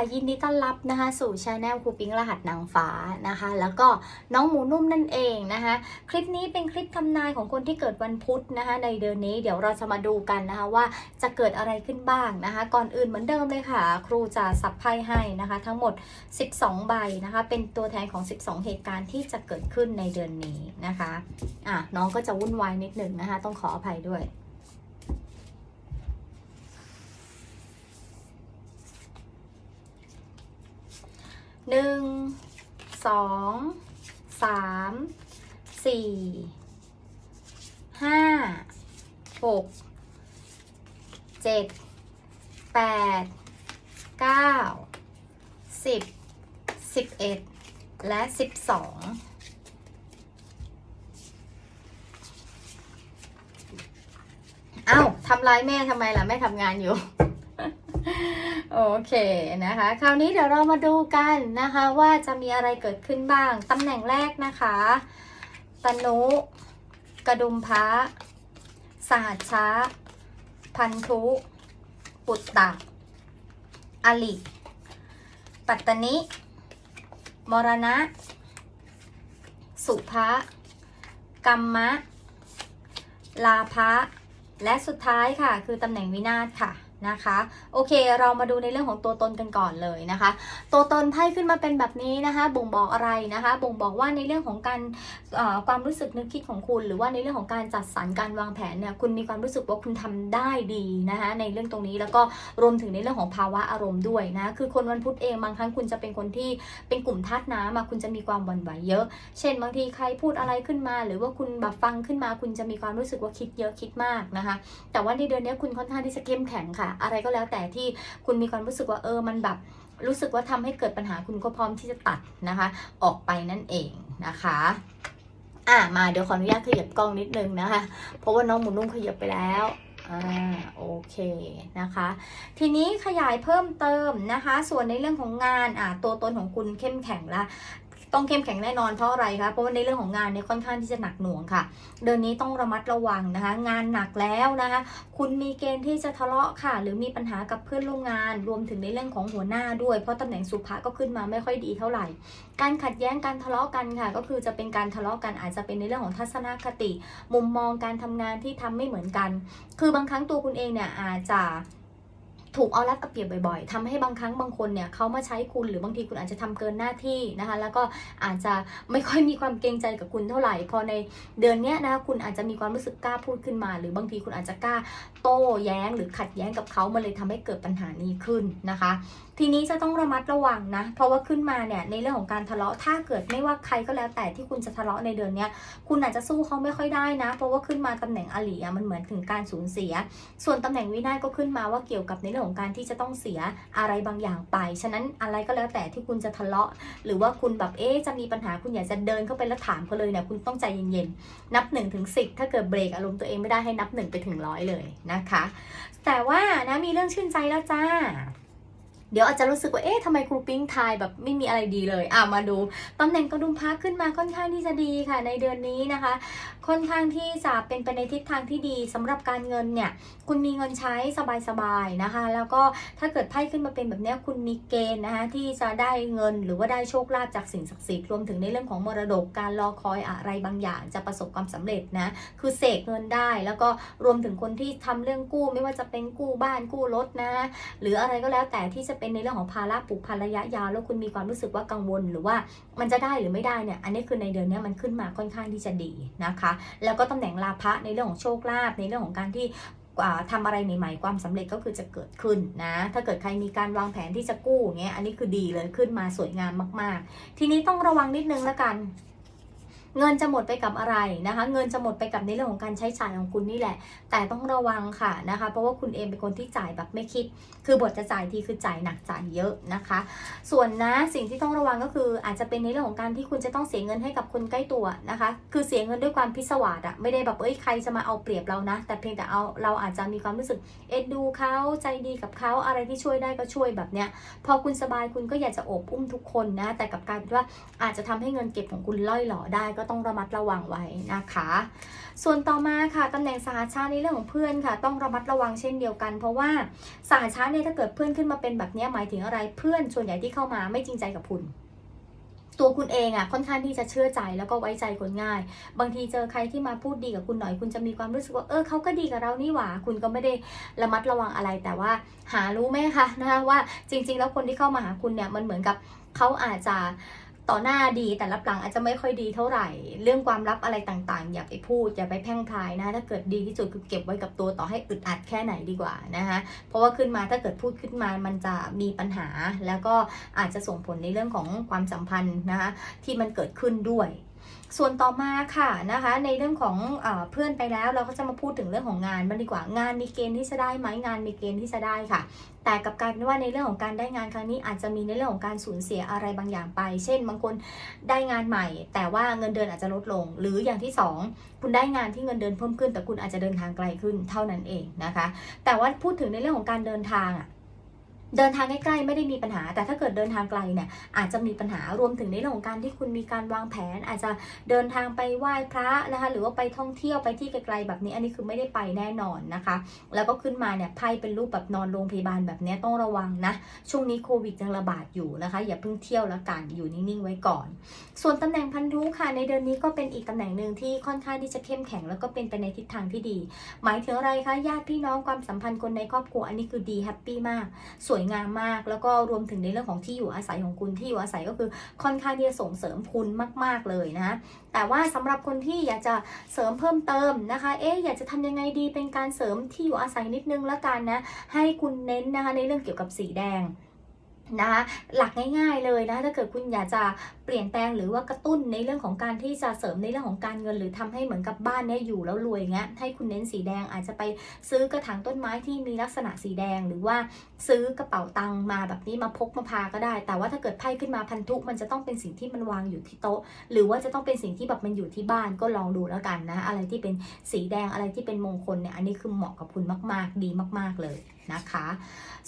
ค่ะยินดีต้อนรับนะคะ สู่ช anel ครูปิ้งรหัสนางฟ้านะคะ แล้วก็น้องหมูนุ่มนั่นเองนะคะ คลิปนี้เป็นคลิปทำนายของคนที่เกิดวันพุธนะคะ ในเดือนนี้เดี๋ยวเราจะมาดูกันนะคะว่าจะเกิดอะไรขึ้นบ้างนะคะ ก่อนอื่นเหมือนเดิมเลยค่ะ ครูจะสับไพ่ให้นะคะ ทั้งหมด 12 ใบนะคะ เป็นตัวแทนของ 12 เหตุการณ์ที่จะเกิดขึ้นในเดือนนี้นะคะอะน้องก็จะวุ่นวายนิดหนึ่งนะคะ ต้องขออภัยด้วย หนึ่งสองสามสี่ห้าหกเจ็ดแปดเก้าสิบสิบเอ็ดและสิบสองเอ้าทำร้ายแม่ทำไมล่ะ แม่ทำงานอยู่ โอเคนะคะ คราวนี้เดี๋ยวเรามาดูกันนะคะว่าจะมีอะไรเกิดขึ้นบ้าง ตำแหน่งแรกนะคะ ตนุกระดุมพระสหัสช้า พันธุ ปุตตะอลิปัตตนิ มรณะ สุภะกัมมะ ลาภะและสุดท้ายค่ะ คือตำแหน่งวินาศค่ะ นะคะโอเคเรามาดูในเรื่องของตัวตนกันก่อนเลยนะคะ ตัวตนไพ่ขึ้นมาเป็นแบบนี้นะคะ บ่งบอกอะไรนะคะ บ่งบอกว่าในเรื่องของการความรู้สึกนึกคิดของคุณ หรือว่าในเรื่องของการจัดสรรการวางแผนเนี่ยคุณมีความรู้สึกว่าคุณทำได้ดีนะคะในเรื่องตรงนี้แล้วก็รวมถึงในเรื่องของภาวะอารมณ์ด้วยนะคือคนวันพุธเองบางครั้งคุณจะเป็นคนที่เป็นกลุ่มธาตุน้ำคุณจะมีความหวั่นไหวเยอะ เช่น บางทีใครพูดอะไรขึ้นมา หรือว่าคุณแบบฟังขึ้นมา คุณจะมีความรู้สึกว่าคิดเยอะคิดมากนะคะ แต่ว่าในเดือนนี้คุณค่อนข้างที่จะเข้มแข็งค่ะอะไรก็แล้วแต่ที่คุณมีความรู้สึกว่าเออมันแบบรู้สึกว่าทำให้เกิดปัญหาคุณก็พร้อมที่จะตัดนะคะ ออกไปนั่นเองนะคะอะมาเดี๋ยวขออนุญาตขยับกล้องนิดนึงนะคะ เพราะว่าน้องหมูนุ่มขยับไปแล้วอ่าโอเคนะคะ ทีนี้ขยายเพิ่มเติมนะคะ ส่วนในเรื่องของงานอะตัวตนของคุณเข้มแข็งละ ต้องเข้มแข็งแน่นอนเพราะอะไรคะเพราะว่าในเรื่องของงานเนี่ยค่อนข้างที่จะหนักหน่วงค่ะ เดือนนี้ต้องระมัดระวังนะคะ งานหนักแล้วนะคะ คุณมีเกณฑ์ที่จะทะเลาะค่ะ หรือมีปัญหากับเพื่อนร่วมงาน รวมถึงในเรื่องของหัวหน้าด้วย เพราะตำแหน่งสุภะก็ขึ้นมาไม่ค่อยดีเท่าไหร่ การขัดแย้งการทะเลาะกันค่ะ ก็คือจะเป็นการทะเลาะกันอาจจะเป็นในเรื่องของทัศนคติ มุมมองการทำงานที่ทำไม่เหมือนกัน คือบางครั้งตัวคุณเองเนี่ยอาจจะ ถูกเอารัดเอาเปรียบบ่อยๆทำให้บางครั้งบางคนเนี่ยเขามาใช้คุณหรือบางทีคุณอาจจะทำเกินหน้าที่นะคะ แล้วก็อาจจะไม่ค่อยมีความเกรงใจกับคุณเท่าไหร่ พอในเดือนนี้นะคะคุณอาจจะมีความรู้สึกกล้าพูดขึ้นมา หรือบางทีคุณอาจจะกล้าโต้แย้ง หรือขัดแย้งกับเขามันเลยทำให้เกิดปัญหานี้ขึ้นนะคะ ทีนี้จะต้องระมัดระวังนะ เพราะว่าขึ้นมาเนี่ยในเรื่องของการทะเลาะถ้าเกิดไม่ว่าใครก็แล้วแต่ที่คุณจะทะเลาะในเดือนนี้คุณอาจจะสู้เขาไม่ค่อยได้นะ เพราะว่าขึ้นมาตำแหน่งอลีอะมันเหมือนถึงการสูญเสีย ส่วนตำแหน่งวินาศก็ขึ้นมาว่าเกี่ยวกับในเรื่องของการที่จะต้องเสียอะไรบางอย่างไป ฉะนั้นอะไรก็แล้วแต่ที่คุณจะทะเลาะ หรือว่าคุณแบบเอ๊จะมีปัญหาคุณอยากจะเดินเข้าไปแล้วถามเขาเลยเนี่ยคุณต้องใจเย็นๆ นับ1นถึงสิถ้าเกิดเบรกอารมณ์ตัวเองไม่ได้ให้นับ1ไปถึงร้อยเลยนะคะ แต่ว่านะมีเรื่องชื่นใจแล้วจ้าเดี๋ยวอาจจะรู้สึกว่า เอ๊ะทำไมครูปิ้งทายแบบไม่มีอะไรดีเลย อะมาดู ตำแหน่งกระดุมพักขึ้นมาค่อนข้างที่จะดีค่ะ ในเดือนนี้นะคะ ค่อนข้างที่จะเป็นไปในทิศทางที่ดีสำหรับการเงินเนี่ยคุณมีเงินใช้สบายๆนะคะ แล้วก็ถ้าเกิดไพ่ขึ้นมาเป็นแบบนี้คุณมีเกณฑ์นะคะที่จะได้เงินหรือว่าได้โชคลาภจากสิ่งศักดิ์สิทธิ์รวมถึงในเรื่องของมรดกการรอคอยอะไรบางอย่างจะประสบความสำเร็จนะคือเสกเงินได้ แล้วก็รวมถึงคนที่ทำเรื่องกู้ ไม่ว่าจะเป็นกู้บ้านกู้รถนะ หรืออะไรก็แล้วแต่ที่จะเป็นในเรื่องของภาระผูกพันระยะยาวแล้วคุณมีความรู้สึกว่ากังวล หรือว่ามันจะได้หรือไม่ได้เนี่ยอันนี้คือในเดือนนี้มันขึ้นมาค่อนข้างที่จะดีนะคะแล้วก็ตำแหน่งลาภะในเรื่องของโชคลาภในเรื่องของการที่ทำทำอะไรใหม่ๆความสำเร็จก็คือจะเกิดขึ้นนะ ถ้าเกิดใครมีการวางแผนที่จะกู้เงี้ยอันนี้คือดีเลยขึ้นมาสวยงามมากๆ ทีนี้ต้องระวังนิดนึงแล้วกัน เงินจะหมดไปกับอะไรนะคะ เงินจะหมดไปกับในเรื่องของการใช้จ่ายของคุณนี่แหละ แต่ต้องระวังค่ะนะคะ เพราะว่าคุณเองเป็นคนที่จ่ายแบบไม่คิด คือบทจะจ่ายทีคือจ่ายหนักจ่ายเยอะนะคะ ส่วนนะสิ่งที่ต้องระวังก็คืออาจจะเป็นในเรื่องของการที่คุณจะต้องเสียเงินให้กับคนใกล้ตัวนะคะ คือเสียเงินด้วยความพิศวาสอะไม่ได้แบบเอ้ยใครจะมาเอาเปรียบเรานะ แต่เพียงแต่เอาเราอาจจะมีความรู้สึกเอ็นดูเขาใจดีกับเขาอะไรที่ช่วยได้ก็ช่วยแบบเนี้ยพอคุณสบายคุณก็อยากจะโอบอุ้มทุกคนนะ แต่กับการว่าอาจจะทำให้เงินเก็บของคุณล่อยหล่อได้ก็ก็ต้องระมัดระวังไว้นะคะ ส่วนต่อมาค่ะตำแหน่งสหชาติในเรื่องของเพื่อนค่ะ ต้องระมัดระวังเช่นเดียวกัน เพราะว่าสหชาติเนี่ยถ้าเกิดเพื่อนขึ้นมาเป็นแบบนี้หมายถึงอะไรเพื่อนส่วนใหญ่ที่เข้ามาไม่จริงใจกับคุณตัวคุณเองอะ่ะค่อนข้างที่จะเชื่อใจแล้วก็ไว้ใจคนง่าย บางทีเจอใครที่มาพูดดีกับคุณหน่อยคุณจะมีความรู้สึกว่าเออเขาก็ดีกับเรานี่หว่า คุณก็ไม่ได้ระมัดระวังอะไร แต่ว่าหารู้ไหมคะนะคะว่าจริง ๆ แล้วคนที่เข้ามาหาคุณเนี่ยมันเหมือนกับเขาอาจจะ ต่อหน้าดีแต่รับหลังอาจจะไม่ค่อยดีเท่าไหร่ เรื่องความลับอะไรต่างๆ อย่าไปพูดอย่าไปแพร่งพายนะ ถ้าเกิดดีที่สุดคือเก็บไว้กับตัวต่อให้อึดอัดแค่ไหนดีกว่านะคะเพราะว่าขึ้นมาถ้าเกิดพูดขึ้นมามันจะมีปัญหา แล้วก็อาจจะส่งผลในเรื่องของความสัมพันธ์นะคะที่มันเกิดขึ้นด้วย ส่วนต่อมาค่ะนะคะ ในเรื่องของเอเพื่อนไปแล้วเราก็จะมาพูดถึงเรื่องของงานบ้างดีกว่างานมีเกณฑ์ที่จะได้ไหมงานมีเกณฑ์ที่จะได้ค่ะ แต่กับกายเป็นว่าในเรื่องของการได้งานครั้งนี้อาจจะมีในเรื่องของการสูญเสียอะไรบางอย่างไป เช่น บางคนได้งานใหม่ แต่ว่าเงินเดือนอาจจะลดลง หรืออย่างที่สองคุณได้งานที่เงินเดือนเพิ่มขึ้น แต่คุณอาจจะเดินทางไกลขึ้นเท่านั้นเองนะคะ แต่ว่าพูดถึงในเรื่องของการเดินทางอะ เดินทางใกล้ๆไม่ได้มีปัญหา แต่ถ้าเกิดเดินทางไกลเนี่ยอาจจะมีปัญหารวมถึงในเรื่องของการที่คุณมีการวางแผน อาจจะเดินทางไปไหว้พระนะคะหรือว่าไปท่องเที่ยวไปที่ไกลๆแบบนี้อันนี้คือไม่ได้ไปแน่นอนนะคะ แล้วก็ขึ้นมาเนี่ยไพ่เป็นรูปแบบนอนโรงพยาบาลแบบนี้ต้องระวังนะ ช่วงนี้โควิดยังระบาดอยู่นะคะ อย่าเพิ่งเที่ยวละกันอยู่นิ่งๆไว้ก่อน ส่วนตำแหน่งพันธุค่ะในเดือนนี้ก็เป็นอีกตำแหน่งหนึ่งที่ค่อนข้างที่จะเข้มแข็งแล้วก็เป็นไปในทิศทางที่ดี หมายถึงอะไรคะญาติพี่น้องความสัมพันธ์คนในครอบครัวอันนี้คือดีแฮปปี้มากสวยงามมาก แล้วก็รวมถึงในเรื่องของที่อยู่อาศัยของคุณที่อยู่อาศัยก็คือค่อนข้างที่จะส่งเสริมคุณมาก ๆเลยนะแต่ว่าสำหรับคนที่อยากจะเสริมเพิ่มเติมนะคะ เอ๊ะอยากจะทำยังไงดีเป็นการเสริมที่อยู่อาศัยนิดนึงละกันนะ ให้คุณเน้นนะคะในเรื่องเกี่ยวกับสีแดง นะคะหลักง่ายๆเลยนะถ้าเกิดคุณอยากจะเปลี่ยนแปลงหรือว่ากระตุ้นในเรื่องของการที่จะเสริมในเรื่องของการเงิน หรือทำให้เหมือนกับบ้านเนี้ยอยู่แล้วรวยเงี้ยให้คุณเน้นสีแดงอาจจะไปซื้อกระถางต้นไม้ที่มีลักษณะสีแดง หรือว่าซื้อกระเป๋าตังค์มาแบบนี้มาพกมาพาก็ได้ แต่ว่าถ้าเกิดไพ่ขึ้นมาพันธุมันจะต้องเป็นสิ่งที่มันวางอยู่ที่โต๊ะ หรือว่าจะต้องเป็นสิ่งที่แบบมันอยู่ที่บ้านก็ลองดูแล้วกันนะอะไรที่เป็นสีแดงอะไรที่เป็นมงคลเนี่ยอันนี้คือเหมาะกับคุณมากๆดีมาก ๆเลยนะคะ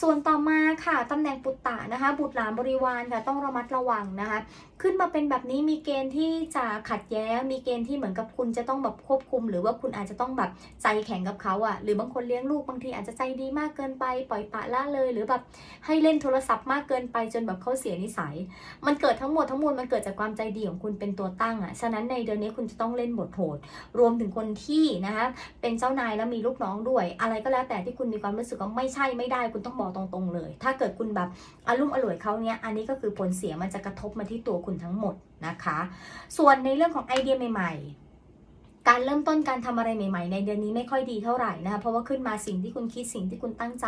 ส่วนต่อมาค่ะตำแหน่งปุตตะนะคะ บุตรหลานบริวารค่ะต้องระมัดระวังนะคะ ขึ้นมาเป็นแบบนี้มีเกณฑ์ที่จะขัดแย้ง มีเกณฑ์ที่เหมือนกับคุณจะต้องแบบควบคุม หรือว่าคุณอาจจะต้องแบบใจแข็งกับเขาอะ่ะ หรือบางคนเลี้ยงลูกบางทีอาจจะใจดีมากเกินไป ปล่อยปละละเลย หรือแบบให้เล่นโทรศัพท์มากเกินไปจนแบบเขาเสียนิสัย มันเกิดทั้งหมดทั้งมวลมันเกิดจากความใจดีของคุณเป็นตัวตั้งอะ่ะ ฉะนั้นในเดือนนี้คุณจะต้องเล่นบทโหด รวมถึงคนที่นะคะเป็นเจ้านายแล้วมีลูกน้องด้วย อะไรก็แล้วแต่ที่คุณมีความรู้สึกว่าไม่ใช่ไม่ได้ คุณต้องบอกตรงๆเลย ถ้าเกิดคุณแบบอารมณ์อร่วยเขาเนี้ยอันนี้ก็คือผลเสียมันจะกระทบมาที่ตัวคุณทั้งหมดนะคะ ส่วนในเรื่องของไอเดียใหม่ๆ การเริ่มต้นการทำอะไรใหม่ ๆ ในเดือนนี้ไม่ค่อยดีเท่าไหร่นะคะเพราะว่าขึ้นมาสิ่งที่คุณคิดสิ่งที่คุณตั้งใจ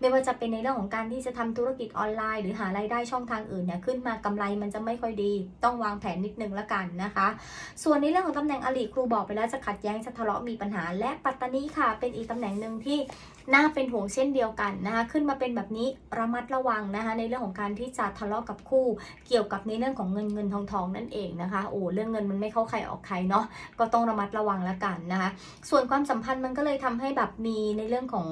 ไม่ว่าจะเป็นในเรื่องของการที่จะทำธุรกิจออนไลน์ หรือหารายได้ช่องทางอื่นเนี่ยขึ้นมากำไรมันจะไม่ค่อยดี ต้องวางแผนนิดนึงละกันนะคะ ส่วนในเรื่องของตำแหน่งอลีครูบอกไปแล้วจะขัดแย้งจะทะเลาะมีปัญหา และปัตตานีค่ะ เป็นอีกตำแหน่งหนึ่งที่ น่าเป็นห่วงเช่นเดียวกันนะคะขึ้นมาเป็นแบบนี้ระมัดระวังนะคะในเรื่องของการที่จะทะเลาะกับคู่ เกี่ยวกับในเรื่องของเงินเงินทองทองนั่นเองนะคะโอ้เรื่องเงินมันไม่เข้าใครออกใครเนาะก็ต้องระมัดระวังละกันนะคะส่วนความสัมพันธ์มันก็เลยทำให้แบบมีในเรื่องของ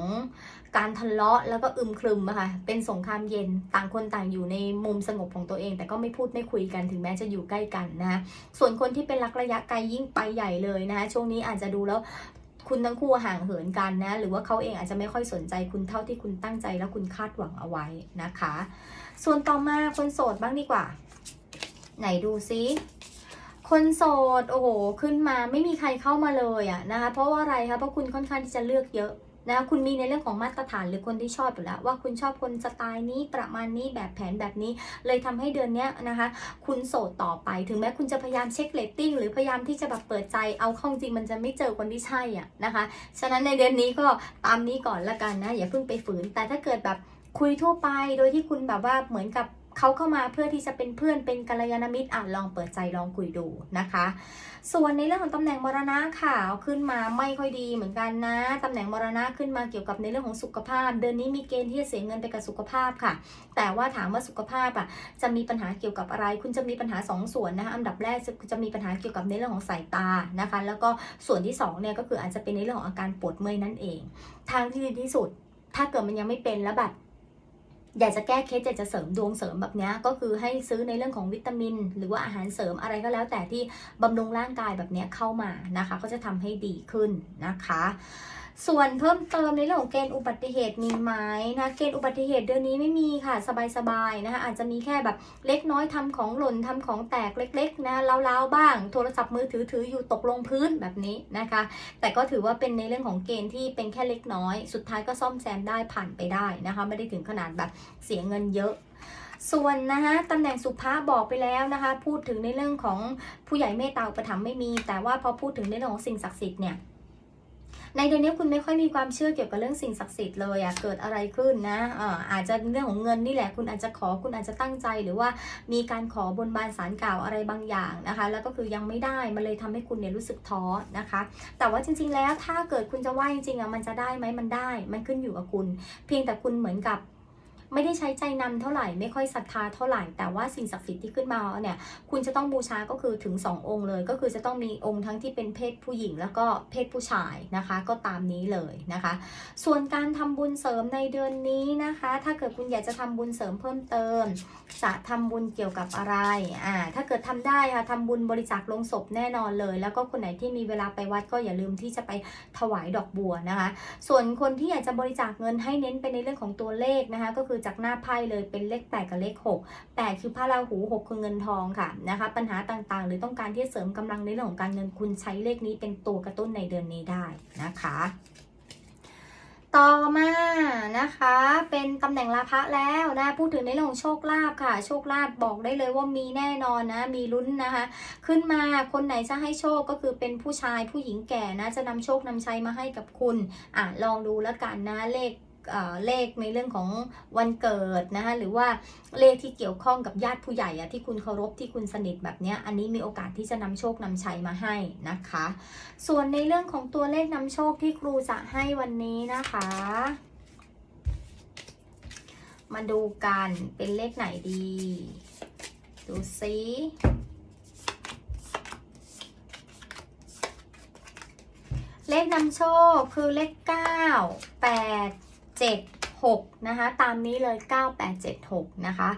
การทะเลาะแล้วก็อึมครึมอะค่ะเป็นสงครามเย็นต่างคนต่างอยู่ในมุมสงบของตัวเอง แต่ก็ไม่พูดไม่คุยกันถึงแม้จะอยู่ใกล้กันนะคะส่วนคนที่เป็นรักระยะไกลยิ่งไปใหญ่เลยนะคะช่วงนี้อาจจะดูแล้ว คุณทั้งคู่ห่างเหินกันนะ หรือว่าเขาเองอาจจะไม่ค่อยสนใจคุณเท่าที่คุณตั้งใจและคุณคาดหวังเอาไว้นะคะ ส่วนต่อมาคนโสดบ้างดีกว่า ไหนดูซิคนโสดโอ้โหขึ้นมาไม่มีใครเข้ามาเลยอะนะคะ เพราะว่าอะไรคะเพราะคุณค่อนข้างที่จะเลือกเยอะ นะคุณมีในเรื่องของมาตรฐานหรือคนที่ชอบอยู่แล้ว ว่าคุณชอบคนสไตล์นี้ประมาณนี้แบบแผนแบบนี้ เลยทำให้เดือนนี้นะคะ คุณโสดต่อไปถึงแม้คุณจะพยายามเช็คเลตติ้งหรือพยายามที่จะแบบเปิดใจเอาข้าจริงมันจะไม่เจอคนที่ใช่อะนะคะ ฉะนั้นในเดือนนี้ก็ตามนี้ก่อนละกันนะอย่าเพิ่งไปฝืน แต่ถ้าเกิดแบบคุยทั่วไปโดยที่คุณแบบว่าเหมือนกับ เขาเข้ามาเพื่อที่จะเป็นเพื่อนเป็นกัลยาณมิตรอะลองเปิดใจลองคุยดูนะคะ ส่วนในเรื่องของตำแหน่งมรณะค่ะเอาขึ้นมาไม่ค่อยดีเหมือนกันนะตำแหน่งมรณะขึ้นมาเกี่ยวกับในเรื่องของสุขภาพ เดือนนี้มีเกณฑ์ที่จะเสียเงินไปกับสุขภาพค่ะ แต่ว่าถามว่าสุขภาพอะจะมีปัญหาเกี่ยวกับอะไร คุณจะมีปัญหาสองส่วนนะคะอันดับแรกจะมีปัญหาเกี่ยวกับในเรื่องของสายตานะคะ แล้วก็ส่วนที่สองเนี่ยก็คืออาจจะเป็นในเรื่องของอาการปวดเมื่อยนั่นเอง ทางที่ดีที่สุด ถ้าเกิดมันยังไม่เป็นแล้วแบบ อยากจะแก้เคล็ดอยากจะเสริมดวงเสริมแบบนี้ก็คือให้ซื้อในเรื่องของวิตามิน หรือว่าอาหารเสริมอะไรก็แล้วแต่ที่บำรุงร่างกายแบบนี้เข้ามานะคะ ก็จะทำให้ดีขึ้นนะคะ ส่วนเพิ่มเติมในเรื่องของเกณฑ์อุบัติเหตุมีไหมนะเกณฑ์อุบัติเหตุเดือนนี้ไม่มีค่ะสบายๆนะคะอาจจะมีแค่แบบเล็กน้อยทำของหล่นทำของแตกเล็กๆนะเล้าวๆบ้าง โทรศัพท์มือถือถืออยู่ตกลงพื้นแบบนี้นะคะ แต่ก็ถือว่าเป็นในเรื่องของเกณฑ์ที่เป็นแค่เล็กน้อย สุดท้ายก็ซ่อมแซมได้ผ่านไปได้นะคะ ไม่ได้ถึงขนาดแบบเสียเงินเยอะส่วนนะคะตำแหน่งสุภาพบอกไปแล้วนะคะ พูดถึงในเรื่องของผู้ใหญ่เมตตาอุปถัมภ์ไม่มี แต่ว่าพอพูดถึงในเรื่องของสิ่งศักดิ์สิทธิ์เนี่ย ในเดือนนี้คุณไม่ค่อยมีความเชื่อเกี่ยวกับเรื่องสิ่งศักดิ์สิทธิ์เลยอะเกิดอะไรขึ้นนะเอออาจจะเรื่องของเงินนี่แหละ คุณอาจจะขอคุณอาจจะตั้งใจหรือว่ามีการขอบนบานสารกล่าวอะไรบางอย่างนะคะ แล้วก็คือยังไม่ได้มันเลยทำให้คุณเนี่ยรู้สึกท้อนะคะ แต่ว่าจริง ๆ แล้วถ้าเกิดคุณจะไหวจริงๆอะมันจะได้ไหมมันได้ มันขึ้นอยู่กับคุณ เพียงแต่คุณเหมือนกับ ไม่ได้ใช้ใจนำเท่าไหร่ไม่ค่อยศรัทธาเท่าไหร่ แต่ว่าสิ่งศักดิ์สิทธิ์ที่ขึ้นมาเนี่ยคุณจะต้องบูชาก็คือถึง 2 องค์เลย ก็คือจะต้องมีองค์ทั้งที่เป็นเพศผู้หญิง แล้วก็เพศผู้ชายนะคะ ก็ตามนี้เลยนะคะ ส่วนการทำบุญเสริมในเดือนนี้นะคะ ถ้าเกิดคุณอยากจะทำบุญเสริมเพิ่มเติม จะทำบุญเกี่ยวกับอะไรอ่าถ้าเกิดทำได้ค่ะทำบุญบริจาคลงศพแน่นอนเลย แล้วก็คนไหนที่มีเวลาไปวัดก็อย่าลืมที่จะไปถวายดอกบัวนะคะ ส่วนคนที่อยากจะบริจาคเงินให้เน้นไปในเรื่องของตัวเลขนะคะ ก็คือจากหน้าไพ่เลยเป็นเลข8กับเลข6 8คือพระราหู6คือเงินทองค่ะนะคะปัญหาต่างๆ หรือต้องการที่เสริมกำลังในเรื่องของการเงินคุณใช้เลขนี้เป็นตัวกระตุ้นในเดือนนี้ได้นะคะต่อมานะคะเป็นตำแหน่งลาภะแล้วนะพูดถึงในเรื่องของโชคลาภค่ะ โชคลาภบอกได้เลยว่ามีแน่นอนนะมีลุ้นนะคะ ขึ้นมาคนไหนจะให้โชคก็คือเป็นผู้ชายผู้หญิงแก่นะจะนำโชคนำชัยมาให้กับคุณอะลองดูแล้วกันนะเลข เลขในเรื่องของวันเกิดนะคะหรือว่าเลขที่เกี่ยวข้องกับญาติผู้ใหญ่อะที่คุณเคารพที่คุณสนิทแบบนี้อันนี้มีโอกาสที่จะนำโชคนำชัยมาให้นะคะ ส่วนในเรื่องของตัวเลขนำโชคที่ครูจะให้วันนี้นะคะ มาดูกันเป็นเลขไหนดี ดูซิเลขนำโชคคือเลข 9 8 7 6 นะคะ ตามนี้เลย 9876 นะคะ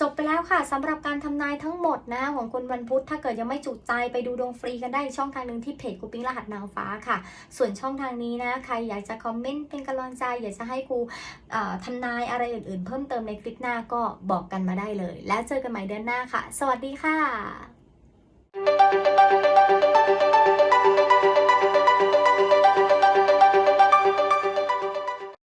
จบไปแล้วค่ะสำหรับการทำนายทั้งหมดนะของคุณวันพุธถ้าเกิดยังไม่จุใจไปดูดวงฟรีกันได้ช่องทางหนึ่งที่เพจกูปิ้งรหัสนางฟ้าค่ะ ส่วนช่องทางนี้นะ ใครอยากจะคอมเมนต์เป็นกำลังใจ อยากจะให้ครูทำนายอะไรอื่นๆ เพิ่มเติมในคลิปหน้าก็บอกกันมาได้เลย แล้วเจอกันใหม่เดือนหน้าค่ะ สวัสดีค่ะ